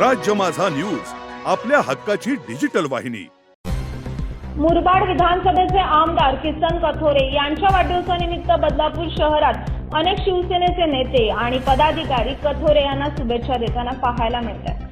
राज्य माझा न्यूज आपल्या हक्काची डिजिटल वाहिनी. मुरबाड विधानसभेचे आमदार किसन कथोरे यांच्या वाढदिवसानिमित्त बदलापूर शहरात अनेक शिवसेनेचे नेते आणि पदाधिकारी कथोरे यांना शुभेच्छा देताना पाहायला मिळतात.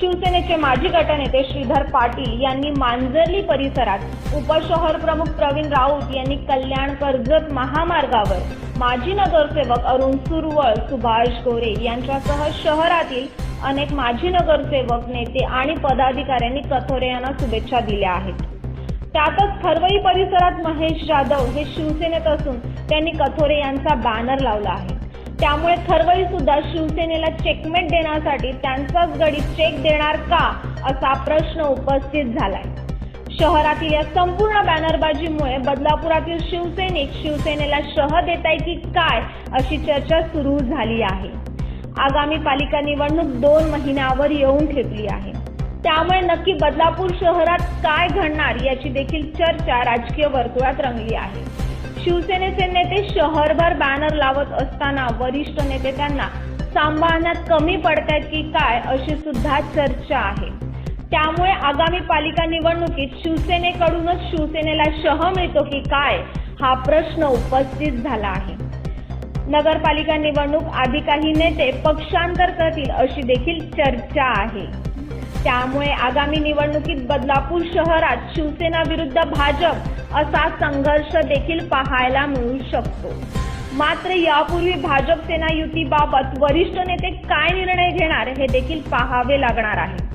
शिवसेनेचे माजी गटनेते श्रीधर पाटील यांनी मांजर्ली परिसरात उपशहर प्रमुख प्रवीण राऊत यांनी कल्याण कर्जत महामार्गावर माजी नगरसेवक अरुण सुरवळ सुभाष गोरे यांच्यासह शहरातील अनेक माजी नगरसेवक नेते आणि पदाधिकाऱ्यांनी कथोरे यांना शुभेच्छा दिल्या आहेत. त्यातच खरवई परिसरात महेश जाधव हे शिवसेनेत असून त्यांनी कथोरे यांचा बॅनर लावला आहे. त्यामुळे खरवई सुद्धा शिवसेनेला चेकमेट देण्यासाठी त्यांचाच गडी चेक देणार का असा प्रश्न उपस्थित झालाय. शहरातील या संपूर्ण बॅनरबाजीमुळे बदलापुरातील शिवसैनिक शिवसेनेला शह देत आहे की काय अशी चर्चा सुरू झाली आहे. आगामी पालिका निवडणूक दोन महिन्यावर येऊन ठेपली आहे. त्यामुळे नक्की बदलापूर शहरात काय घडणार याची देखील चर्चा राजकीय वर्तुळात रंगली आहे. शिवसेनेचे नेते शहरभर बॅनर लावत असताना वरिष्ठ नेते त्यांना सांभाळण्यात कमी पडतायत की काय अशी सुद्धा चर्चा आहे. त्यामुळे आगामी पालिका निवडणुकीत शिवसेनेकडूनच शिवसेनेला शह मिळतो की काय हा प्रश्न उपस्थित झाला आहे. नगरपालिका निवडणूक आधी काही नेते पक्षांतर करतील अशी देखील चर्चा आहे. त्यामुळे आगामी निवडणुकीत बदलापूर शहरात शिवसेना विरुद्ध भाजप असा संघर्ष देखील पाहायला मिळू शकतो. मात्र यापूर्वी भाजप सेना युतीबाबत वरिष्ठ नेते काय निर्णय घेणार हे देखील पाहावे लागणार आहे.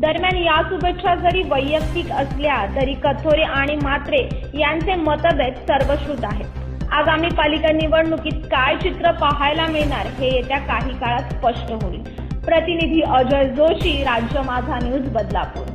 दरम्यान या शुभेच्छा जरी वैयक्तिक असल्या तरी कथोरे आणि मात्रे यांचे मतभेद सर्वश्रुत आहेत. आगामी पालिका निवडणुकीत काय चित्र पाहायला मिळणार हे येत्या काही काळात स्पष्ट होईल. प्रतिनिधी अजय जोशी राज्य माझा न्यूज बदलापूर.